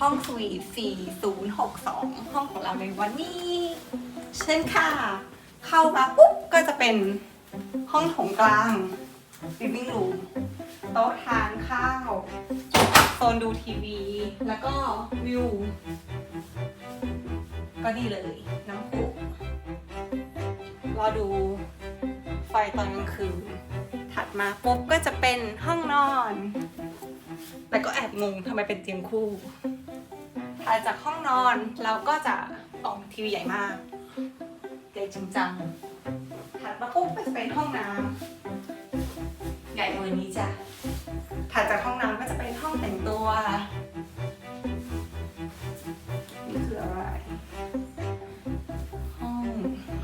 ห้องสวีท4062 ห้องของเราในวันนี้ เช่นค่ะ เข้ามาปุ๊บก็จะเป็นห้องโถงกลาง living room โต๊ะทานข้าว โซนดูทีวี แล้วก็วิว ก็ดีเลยน้ำพุรอดูไฟตอนกลางคืน ถัดมาปุ๊บก็จะเป็นห้องนอน แต่ก็แอบงงทำไมเป็นเตียงคู่ จากห้องนอนเราก็จะออกทีวีใหญ่มากใหญ่จริงจังถัดมาปุ๊บก็จะเป็นห้องน้ำใหญ่เบอร์นี้จ้ะถัดจากห้องน้ำก็จะเป็นห้องแต่งตัวนี่คืออะไรห้อง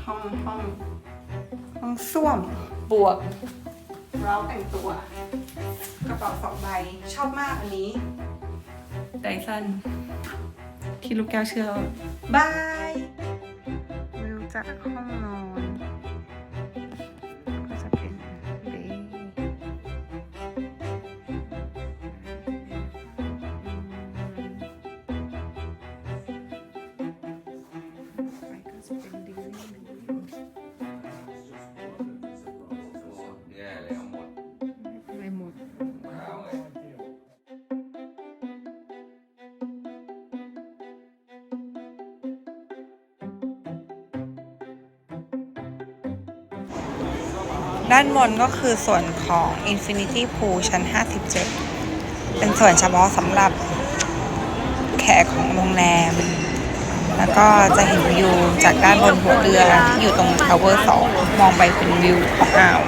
ห้องห้องห้องส้วมบวกเราแต่งตัว กระเป๋าสองใบชอบมากอันนี้ไดสัน ที่ลูกแก้วเชื่อ บายวิวจากห้องนอนก็จะเป็นเบไปก็จะเป็นดิว ด้านบนก็คือส่วนของ Infinity Pool ชั้น 57 เป็นส่วนเฉพาะสำหรับแขกของโรงแรม แล้วก็จะเห็นวิวจากด้านบนหัวเรือที่อยู่ตรงทาวเวอร์2มองไปเป็นวิวของอ่าว